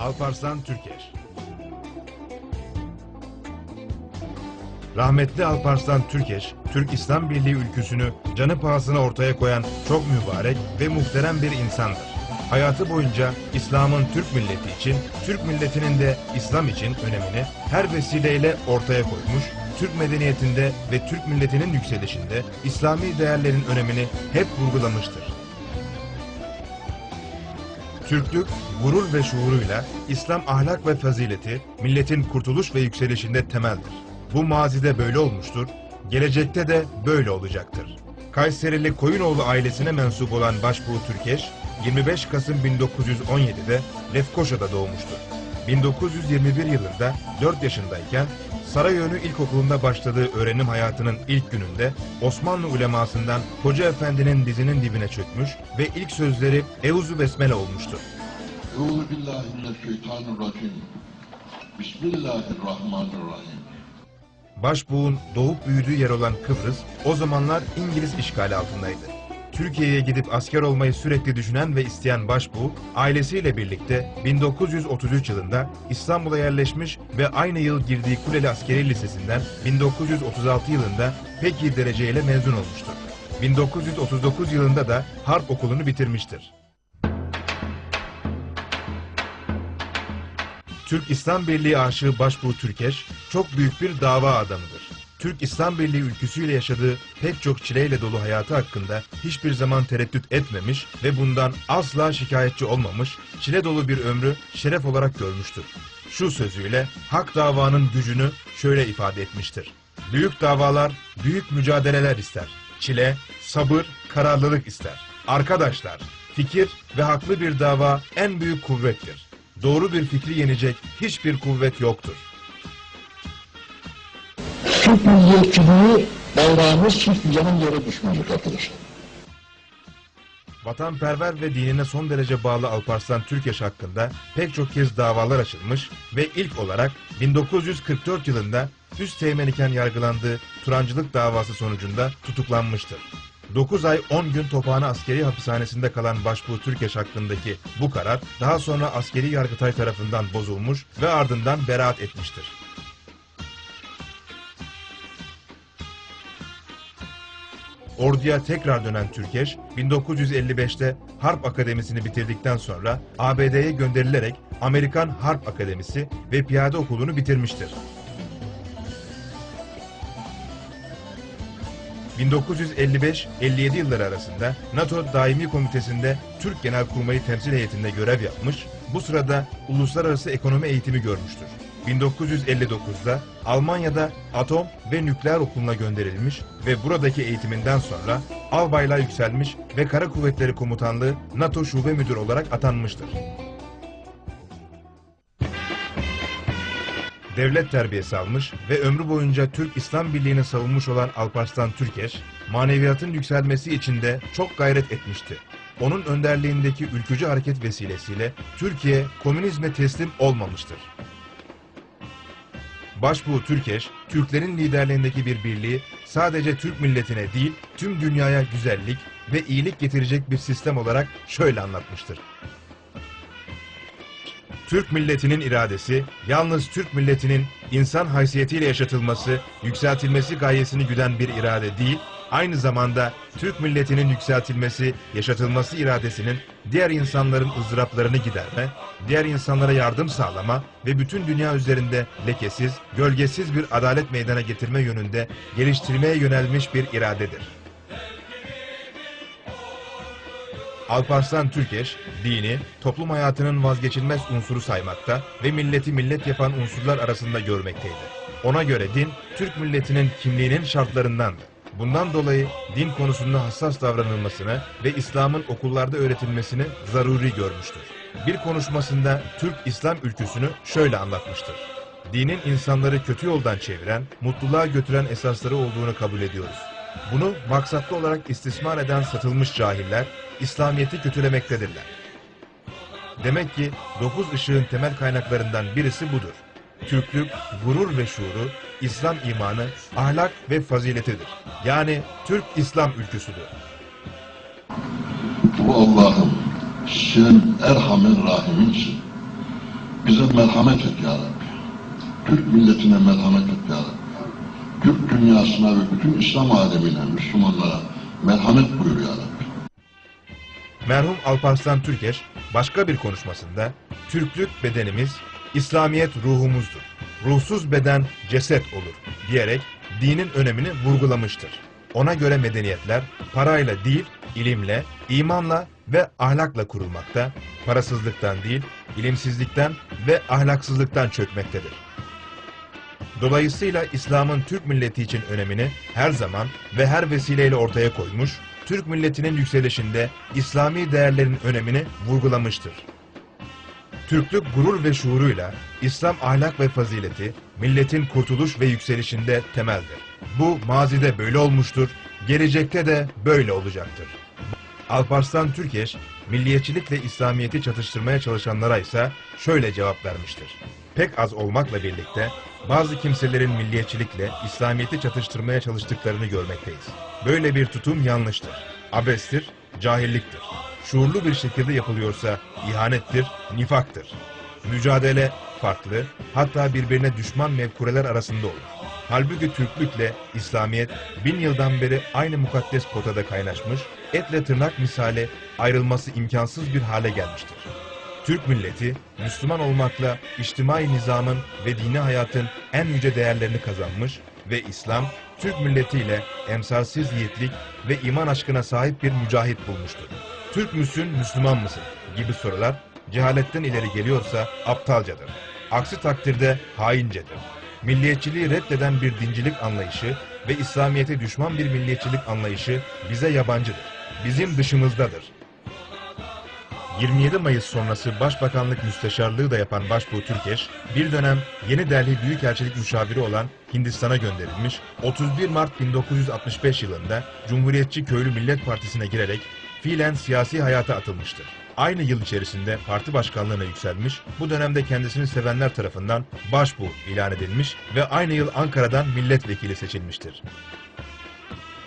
Alparslan Türkeş Rahmetli Alparslan Türkeş, Türk İslam Birliği ülküsünü canı pahasına ortaya koyan çok mübarek ve muhterem bir insandır. Hayatı boyunca İslam'ın Türk milleti için, Türk milletinin de İslam için önemini her vesileyle ortaya koymuş, Türk medeniyetinde ve Türk milletinin yükselişinde İslami değerlerin önemini hep vurgulamıştır. Türklük, gurur ve şuuruyla İslam ahlak ve fazileti milletin kurtuluş ve yükselişinde temeldir. Bu mazide böyle olmuştur, gelecekte de böyle olacaktır. Kayserili Koyunoğlu ailesine mensup olan Başbuğ Türkeş, 25 Kasım 1917'de Lefkoşa'da doğmuştur. 1921 yılında 4 yaşındayken Sarayönü İlkokulu'nda başladığı öğrenim hayatının ilk gününde Osmanlı ulemasından Hoca Efendi'nin dizinin dibine çökmüş ve ilk sözleri Euzu Besmele mineşşeytanirracim. Bismillahirrahmanirrahim. Başbuğ'un doğup büyüdüğü yer olan Kıbrıs o zamanlar İngiliz işgali altındaydı. Türkiye'ye gidip asker olmayı sürekli düşünen ve isteyen Başbuğ, ailesiyle birlikte 1933 yılında İstanbul'a yerleşmiş ve aynı yıl girdiği Kuleli Askeri Lisesi'nden 1936 yılında pek iyi dereceyle mezun olmuştur. 1939 yılında da Harp Okulu'nu bitirmiştir. Türk İslam Birliği aşığı Başbuğ Türkeş çok büyük bir dava adamıdır. Türk İslam Birliği ülküsüyle yaşadığı pek çok çileyle dolu hayatı hakkında hiçbir zaman tereddüt etmemiş ve bundan asla şikayetçi olmamış, çile dolu bir ömrü şeref olarak görmüştür. Şu sözüyle hak davanın gücünü şöyle ifade etmiştir. Büyük davalar büyük mücadeleler ister. Çile, sabır, kararlılık ister. Arkadaşlar, fikir ve haklı bir dava en büyük kuvvettir. Doğru bir fikri yenecek hiçbir kuvvet yoktur. Türk milliyetçiliği bayrağımız hiçbir zaman yere düşmeyecek arkadaşlar. Vatanperver ve dinine son derece bağlı Alparslan Türkeş hakkında pek çok kez davalar açılmış ve ilk olarak 1944 yılında üst teğmen iken yargılandığı Turancılık davası sonucunda tutuklanmıştır. 9 ay 10 gün Tophane Askeri Hapishanesi'nde kalan Başbuğ Türkeş hakkındaki bu karar daha sonra askeri yargıtay tarafından bozulmuş ve ardından beraat etmiştir. Orduya tekrar dönen Türkeş, 1955'te Harp Akademisi'ni bitirdikten sonra ABD'ye gönderilerek Amerikan Harp Akademisi ve Piyade Okulu'nu bitirmiştir. 1955-57 yılları arasında NATO Daimi Komitesi'nde Türk Genelkurmayı temsil heyetinde görev yapmış, bu sırada uluslararası ekonomi eğitimi görmüştür. 1959'da Almanya'da atom ve nükleer okuluna gönderilmiş ve buradaki eğitiminden sonra albaylığa yükselmiş ve Kara Kuvvetleri Komutanlığı NATO Şube Müdürü olarak atanmıştır. devlet terbiyesi almış ve ömrü boyunca Türk İslam Birliği'ni savunmuş olan Alparslan Türkeş, maneviyatın yükselmesi için de çok gayret etmişti. Onun önderliğindeki ülkücü hareket vesilesiyle Türkiye komünizme teslim olmamıştır. Başbuğ Türkeş, Türklerin liderliğindeki bir birliği sadece Türk milletine değil, tüm dünyaya güzellik ve iyilik getirecek bir sistem olarak şöyle anlatmıştır. Türk milletinin iradesi, yalnız Türk milletinin insan haysiyetiyle yaşatılması, yükseltilmesi gayesini güden bir irade değil, aynı zamanda Türk milletinin yükseltilmesi, yaşatılması iradesinin diğer insanların ızdıraplarını giderme, diğer insanlara yardım sağlama ve bütün dünya üzerinde lekesiz, gölgesiz bir adalet meydana getirme yönünde geliştirmeye yönelmiş bir iradedir. Alparslan Türkeş, dini, toplum hayatının vazgeçilmez unsuru saymakta ve milleti millet yapan unsurlar arasında görmekteydi. Ona göre din, Türk milletinin kimliğinin şartlarındandı. Bundan dolayı din konusunda hassas davranılmasını ve İslam'ın okullarda öğretilmesini zaruri görmüştür. Bir konuşmasında Türk İslam ülküsünü şöyle anlatmıştır. Dinin insanları kötü yoldan çeviren, mutluluğa götüren esasları olduğunu kabul ediyoruz. Bunu maksatlı olarak istismar eden satılmış cahiller, İslamiyet'i kötülemektedirler. Demek ki dokuz ışığın temel kaynaklarından birisi budur. Türklük, gurur ve şuuru, İslam imanı, ahlak ve faziletidir. Yani Türk İslam ülküsüdür. Bu Allah'ım senin Erham'ın Rahim'insin. Bize merhamet et ya Rabbi. Türk milletine merhamet et ya Rabbi. Türk dünyasına ve bütün İslam alemine, Müslümanlara merhamet buyur ya Rabbi. Merhum Alparslan Türkeş başka bir konuşmasında Türklük bedenimiz, İslamiyet ruhumuzdur. Ruhsuz beden ceset olur diyerek dinin önemini vurgulamıştır. Ona göre medeniyetler parayla değil, ilimle, imanla ve ahlakla kurulmakta, parasızlıktan değil, ilimsizlikten ve ahlaksızlıktan çökmektedir. Dolayısıyla İslam'ın Türk milleti için önemini her zaman ve her vesileyle ortaya koymuş, Türk milletinin yükselişinde İslami değerlerin önemini vurgulamıştır. Türklük gurur ve şuuruyla İslam ahlak ve fazileti milletin kurtuluş ve yükselişinde temeldir. Bu mazide böyle olmuştur, gelecekte de böyle olacaktır. Alparslan Türkeş, milliyetçilikle İslamiyet'i çatıştırmaya çalışanlara ise şöyle cevap vermiştir. Pek az olmakla birlikte bazı kimselerin milliyetçilikle İslamiyet'i çatıştırmaya çalıştıklarını görmekteyiz. Böyle bir tutum yanlıştır, abestir, cahilliktir. Şuurlu bir şekilde yapılıyorsa ihanettir, nifaktır. Mücadele farklı, hatta birbirine düşman mevkureler arasında olur. Halbuki Türklükle İslamiyet bin yıldan beri aynı mukaddes potada kaynaşmış, etle tırnak misali ayrılması imkansız bir hale gelmiştir. Türk milleti, Müslüman olmakla içtimai nizamın ve dini hayatın en yüce değerlerini kazanmış ve İslam, Türk milletiyle emsalsiz yiğitlik ve iman aşkına sahip bir mücahit bulmuştur. Türk müsün, Müslüman mısın gibi sorular cehaletten ileri geliyorsa aptalcadır. Aksi takdirde haincedir. Milliyetçiliği reddeden bir dincilik anlayışı ve İslamiyet'e düşman bir milliyetçilik anlayışı bize yabancıdır. Bizim dışımızdadır. 27 Mayıs sonrası Başbakanlık Müsteşarlığı da yapan Başbuğ Türkeş, bir dönem Yeni Delhi Büyükelçilik Müşaviri olan Hindistan'a gönderilmiş, 31 Mart 1965 yılında Cumhuriyetçi Köylü Millet Partisi'ne girerek fiilen siyasi hayata atılmıştır. Aynı yıl içerisinde parti başkanlığına yükselmiş, bu dönemde kendisini sevenler tarafından Başbuğ ilan edilmiş ve aynı yıl Ankara'dan milletvekili seçilmiştir.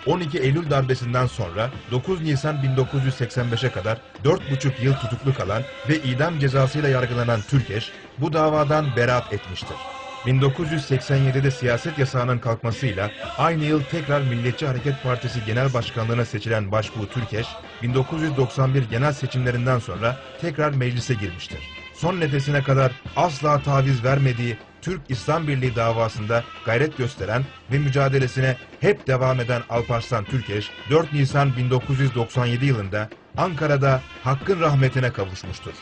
12 Eylül darbesinden sonra 9 Nisan 1985'e kadar 4,5 yıl tutuklu kalan ve idam cezasıyla yargılanan Türkeş bu davadan beraat etmiştir. 1987'de siyaset yasağının kalkmasıyla aynı yıl tekrar Milliyetçi Hareket Partisi Genel Başkanlığına seçilen Başbuğ Türkeş, 1991 genel seçimlerinden sonra tekrar meclise girmiştir. Son nefesine kadar asla taviz vermediği Türk İslam Birliği davasında gayret gösteren ve mücadelesine hep devam eden Alparslan Türkeş, 4 Nisan 1997 yılında Ankara'da Hakk'ın rahmetine kavuşmuştur.